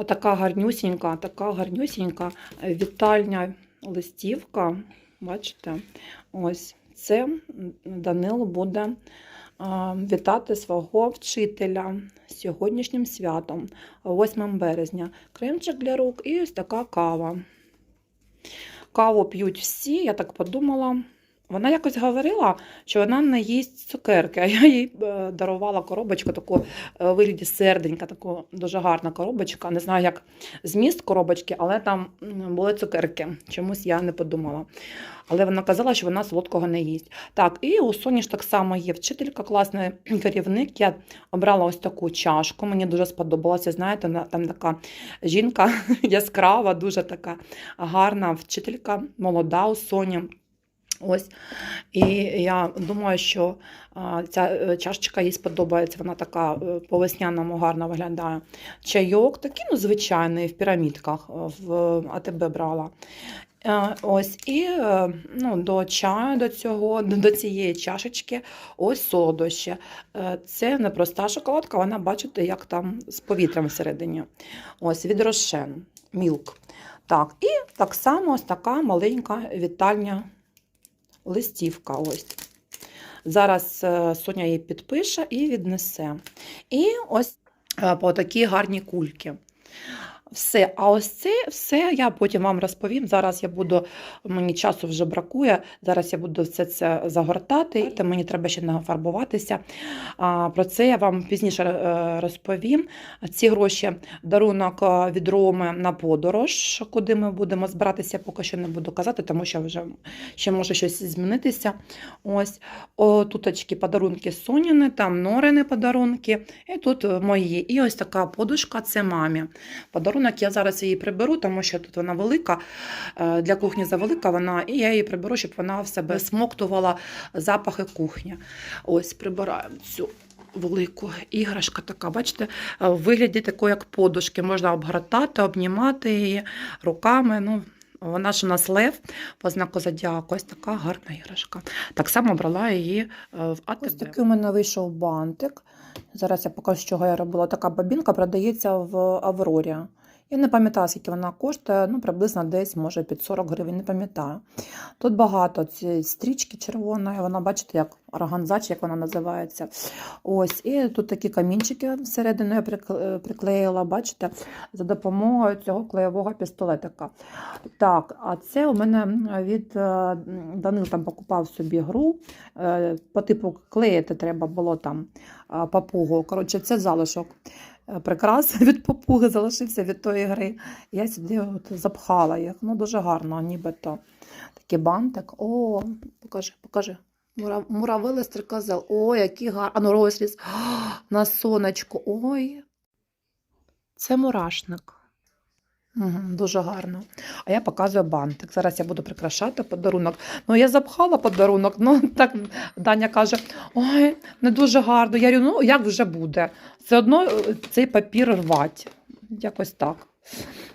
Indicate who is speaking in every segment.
Speaker 1: Отака гарнюсінька, така гарнюсінька е, вітальня листівка. Бачите? Ось це Данило буде вітати свого вчителя сьогоднішнім святом, 8 березня. Кремчик для рук і ось така кава. Каву п'ють всі, я так подумала. Вона якось говорила, що вона не їсть цукерки, а я їй е, дарувала коробочку таку е, вигляді серденька, таку дуже гарна коробочка. Не знаю, як зміст коробочки, але там були цукерки. Чомусь я не подумала. Але вона казала, що вона солодкого не їсть. Так, і у Соні ж так само є вчителька, класний керівник. Я обрала ось таку чашку. Мені дуже сподобалося. Знаєте, там така жінка яскрава, дуже така гарна вчителька, молода у Соні. Ось. І я думаю, що ця е, чашечка їй сподобається. Вона така е, по весняному гарно виглядає. Чайок такий, ну, звичайний, в пірамідках е, в АТБ брала. Ось і ну, до чаю, до цього, до цієї чашечки, ось солодощі. Це не проста шоколадка, вона, бачите, як там з повітрям всередині. Ось від Рошен, мілк. Так, і так само ось така маленька вітальня листівка. Ось. Зараз е, Соня її підпише і віднесе. І ось е, по такі гарні кульки. Все, а ось це все я потім вам розповім. Зараз я буду, мені часу вже бракує. Зараз я буду все це загортати. Та мені треба ще нафарбуватися. А, Про це я вам пізніше е, розповім. Ці гроші дарунок е, від Роми на подорож, куди ми будемо збиратися, поки що не буду казати, тому що вже ще може щось змінитися. Ось О, туточки подарунки Соніни, там Норини подарунки, і тут мої. І ось така подушка це мамі. Подарунок я зараз її приберу, тому що тут вона велика, е, для кухні завелика вона, і я її приберу, щоб вона в себе смоктувала запахи кухні. Ось прибираємо цю. Велику іграшка така, бачите, е, в вигляді такої, як подушки. Можна обгортати, обнімати її руками. Ну, вона ж у нас лев по знаку зодіаку. Ось така гарна іграшка. Так само брала її е, в АТБ. Ось такий у мене вийшов бантик. Зараз я покажу, з чого я робила. Така бабінка продається в Аврорі. Я не пам'ятаю, скільки вона коштує, ну приблизно десь, може, під 40 гривень, не пам'ятаю. Тут багато цієї стрічки червоної, вона, бачите, як органза, чи як вона називається. Ось, і тут такі камінчики всередину я приклеїла, бачите, за допомогою цього клеєвого пістолетика. Так, а це у мене від е, Данил там покупав собі гру. е, По типу клеїти треба було там е, папугу. Коротше, це залишок е, прикрас від попуги залишився від тої гри. Я сюди от запхала їх. Ну, дуже гарно, нібито. Такий бантик. О, покажи, покажи. Мура- Муравили стрикозел. Ой, який гарний. А ну розріз. На сонечку. Ой. Це мурашник. Угу, дуже гарно. А я показую бантик. Зараз я буду прикрашати подарунок. Ну, я запхала подарунок. Ну, так Даня каже: ой, не дуже гарно. Я говорю, ну як вже буде? Все одно е, цей папір рвать. Якось так.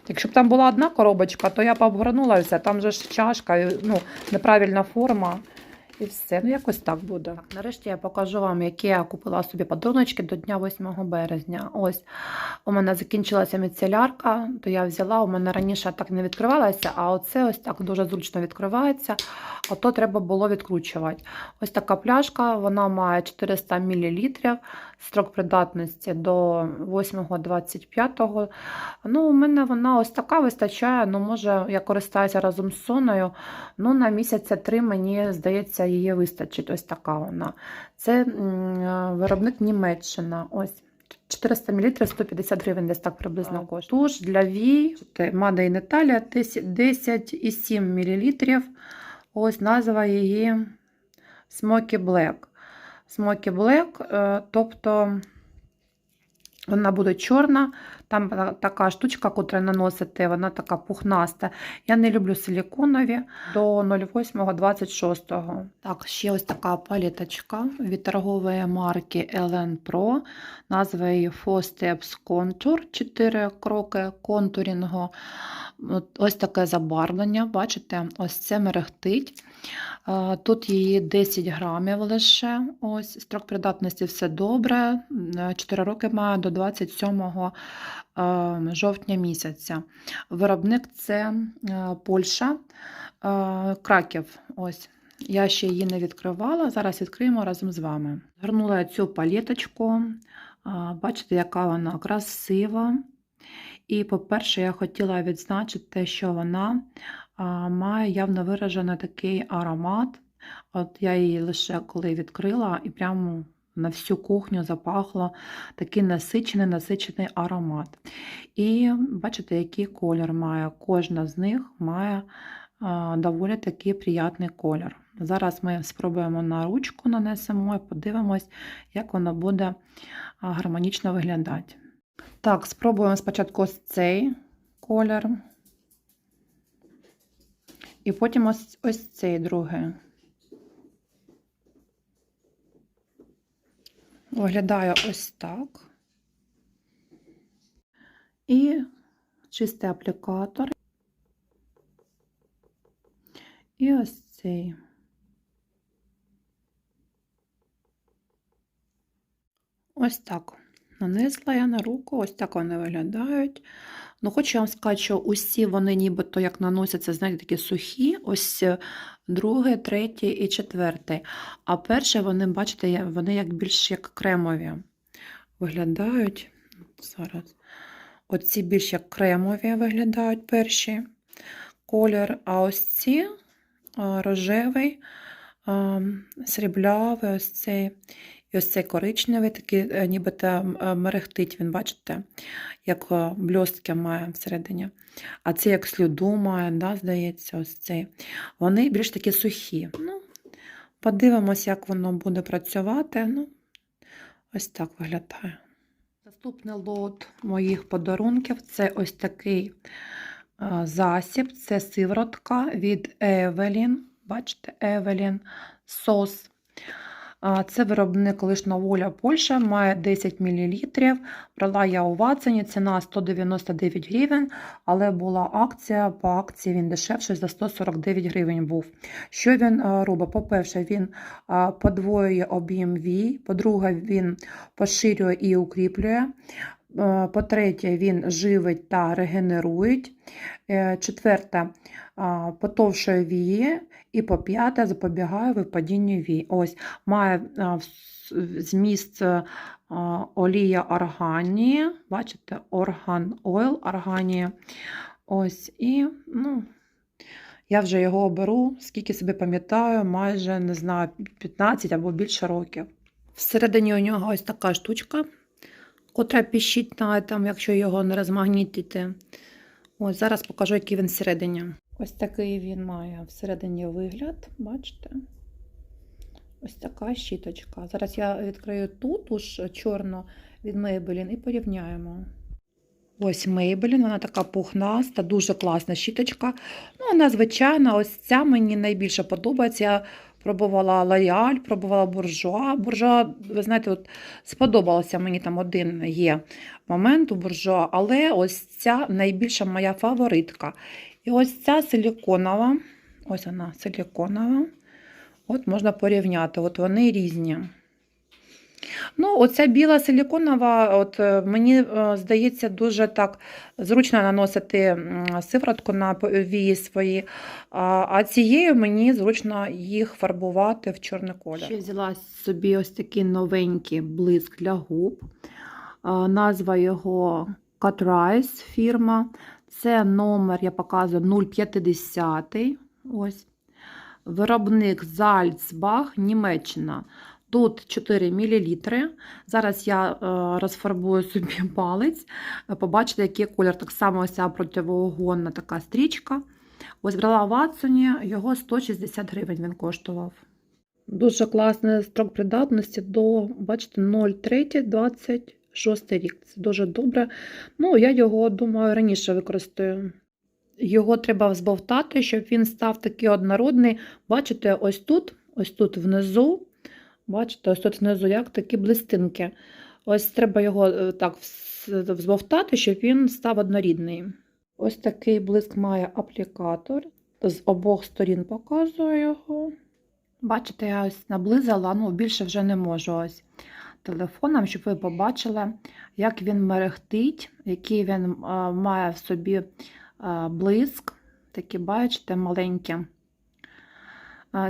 Speaker 1: Якщо б там була одна коробочка, то я б обгорнула все. Там же ж чашка, ну, неправильна форма. І все, ну якось так буде. Так, нарешті я покажу вам, які я купила собі подаруночки до дня 8 березня. Ось у мене закінчилася міцелярка, то я взяла. У мене раніше так не відкривалася, а оце ось так дуже зручно відкривається. А то треба було відкручувати. Ось така пляшка, вона має 400 мл, строк придатності до 8.25. Ну, у мене вона ось така вистачає. Ну, може, я користаюся разом з соною. Ну, на місяця три, мені здається, її вистачить. Ось така вона. Це виробник Німеччина. Ось. 400 мл 150 гривень десь так приблизно коштує. Туш для вій, Made in Italia 10,7 мл. Ось назва її Smoky Black. Smoky Black, е, тобто вона буде чорна, там така штучка, котра наносите, вона така пухнаста. Я не люблю силіконові до 08.26. Так, ще ось така паліточка від торгової марки LN Pro. Назва її Four Steps Contour, 4 кроки контурінгу. Ось таке забарвлення, бачите, ось це мерехтить. Тут її 10 грамів лише. Ось строк придатності все добре. 4 роки має до 27 е, жовтня місяця. Виробник це е, Польща, е, Краків. Ось. Я ще її не відкривала. Зараз відкриємо разом з вами. Згорнула я цю паліточку. Бачите, яка вона красива. І, по-перше, я хотіла відзначити, що вона має явно виражений такий аромат. От я її лише коли відкрила, і прямо на всю кухню запахло такий насичений, насичений аромат. І бачите, який колір має. Кожна з них має доволі такий приятний колір. Зараз ми спробуємо на ручку нанесемо і подивимось, як воно буде гармонічно виглядати. Так, спробуємо спочатку ось цей колір. І потім ось, ось цей другий. Виглядає ось так. І чистий аплікатор. І ось цей. Ось так. Нанесла я на руку, ось так вони виглядають. Ну, хочу вам сказати, що усі вони нібито як наносяться, знаєте, такі сухі, ось е, другий, третій і четвертий. А перші вони, бачите, вони як більш як кремові виглядають. Зараз. Оці більш як кремові виглядають перші колір, а ось ці рожевий, сріблявий, ось цей. І ось цей коричневий, такий, е, нібито е, мерехтить, він, бачите, як е, блістки має всередині. А це як сліду має, да, здається, ось цей. Вони більш такі сухі. Ну, подивимось, як воно буде працювати. Ну, ось так виглядає. Наступний лот моїх подарунків це ось такий засіб, це сиворотка від Evelyn. Бачите, Evelyn сос. Це виробник лишна воля Польща, має 10 мл. Брала я у Ватсоні, ціна 199 гривень, але була акція, по акції він дешевший за 149 гривень був. Що він робить? По-перше, він подвоює об'єм вій, по-друге, він поширює і укріплює. Е, По-третє, він живить та регенерує. Е, Четверте, потовшує вії. І по п'яте, запобігає випадінню вій. Ось має зміст олія органії. Бачите, орган ойл органії. Ось і ну, я вже його беру, скільки собі пам'ятаю, майже не знаю, 15 або більше років. Всередині у нього ось така штучка, котра піщить, там, якщо його не розмагнітити. Ось зараз покажу, який він всередині. Ось такий він має всередині вигляд, бачите? Ось така щіточка. Зараз я відкрию ту туш чорну від Maybelline і порівняємо. Ось Maybelline, вона така пухнаста, дуже класна щіточка. Ну, вона звичайна, ось ця мені найбільше подобається. Я пробувала лояль, пробувала буржуа. Буржуа, ви знаєте, от сподобалося мені там один є момент у буржуа, але ось ця найбільша моя фаворитка. І ось ця силіконова, ось вона силіконова. От можна порівняти, от вони різні. Ну, оця біла силіконова, от е, мені е, здається, дуже так зручно наносити м, на вії свої, а, цією мені зручно їх фарбувати в чорний колір. Ще взяла собі ось такий новенький блиск для губ. Назва його Catrice фірма. Це номер, я показую 050. Ось. Виробник Зальцбах, Німеччина. Тут 4 мл. Зараз я е, розфарбую собі палець. Побачите, який колір. Так само ось ця противоугонна така стрічка. Ось брала в Ватсоні, його 160 гривень він коштував. Дуже класний строк придатності до, бачите, 0,3-26 рік. Це дуже добре. Ну, я його, думаю, раніше використаю. Його треба взбовтати, щоб він став такий однородний. Бачите, ось тут, ось тут внизу. Бачите, ось тут внизу як такі блистинки. Ось треба його е, так взбовтати, щоб він став однорідний. Ось такий блиск має аплікатор. З обох сторін показую його. Бачите, я ось наблизила, ну більше вже не можу ось телефоном, щоб ви побачили, як він мерехтить, який він а, має в собі а, блиск. Такі, бачите, маленькі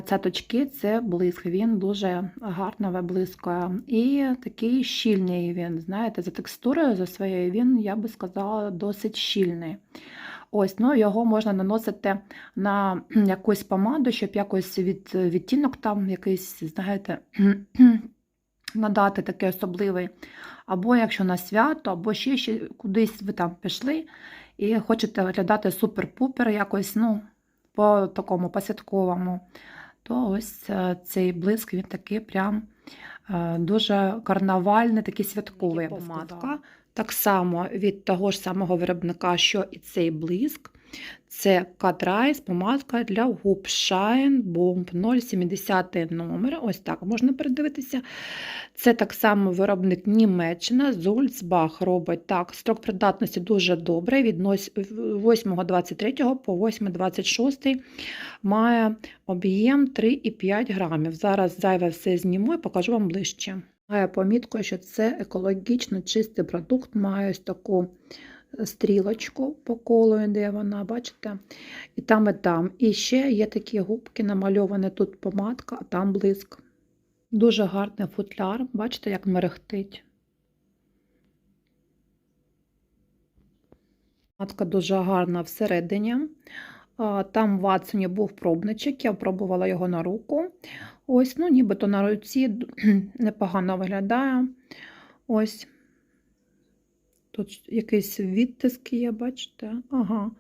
Speaker 1: цяточки це блиск. Він дуже гарно виблискує. І такий щільний він, знаєте, за текстурою, за своєю, він, я би сказала, досить щільний. Ось, ну Його можна наносити на якусь помаду, щоб якось від, відтінок там якийсь, знаєте, надати такий особливий. Або якщо на свято, або ще, ще кудись ви там пішли і хочете виглядати супер-пупер, якось ну, по такому посвятковому, то ось е, цей блиск він такий прям е, дуже карнавальний, такий святковий. я. Так само від того ж самого виробника, що і цей блиск. Це Катрайс, помадка для губ Shine Bomb 070 номер. Ось так можна передивитися. Це так само виробник Німеччина, Зульцбах робить так. Строк придатності дуже добрий. Від 8.23 по 8.26 має об'єм 3,5 грамів. Зараз зайве все зніму і покажу вам ближче. Має помітку, що це екологічно чистий продукт, має ось таку стрілочку по колу, де вона, бачите? І там, і там. І ще є такі губки намальовані, тут помадка, а там блиск. Дуже гарний футляр, бачите, як мерехтить. Помадка дуже гарна всередині. Там в Ватсоні був пробничок, я пробувала його на руку. Ось, ну, нібито на руці непогано виглядає. Ось. Тут якийсь відтиск є, бачите? Ага.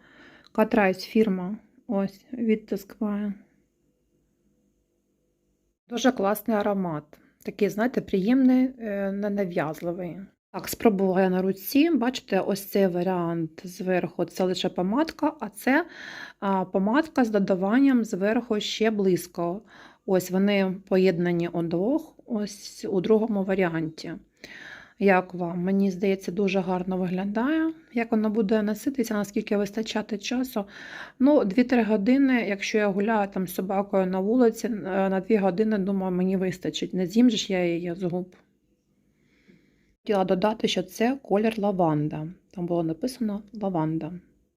Speaker 1: Катрайс фірма. Ось, відтиск має. Дуже класний аромат. Такий, знаєте, приємний, е, ненав'язливий. Так, спробувала я на руці. Бачите, ось цей варіант зверху це лише помадка, а це помадка з додаванням зверху ще близько. Ось вони поєднані удвох, ось у другому варіанті. Як вам? Мені здається, дуже гарно виглядає. Як воно буде носитися, наскільки вистачати часу. Ну, 2-3 години, якщо я гуляю там з собакою на вулиці, е, на 2 години, думаю, мені вистачить. Не з'їм же ж я її з губ. Хотіла додати, що це колір лаванда. Там було написано лаванда.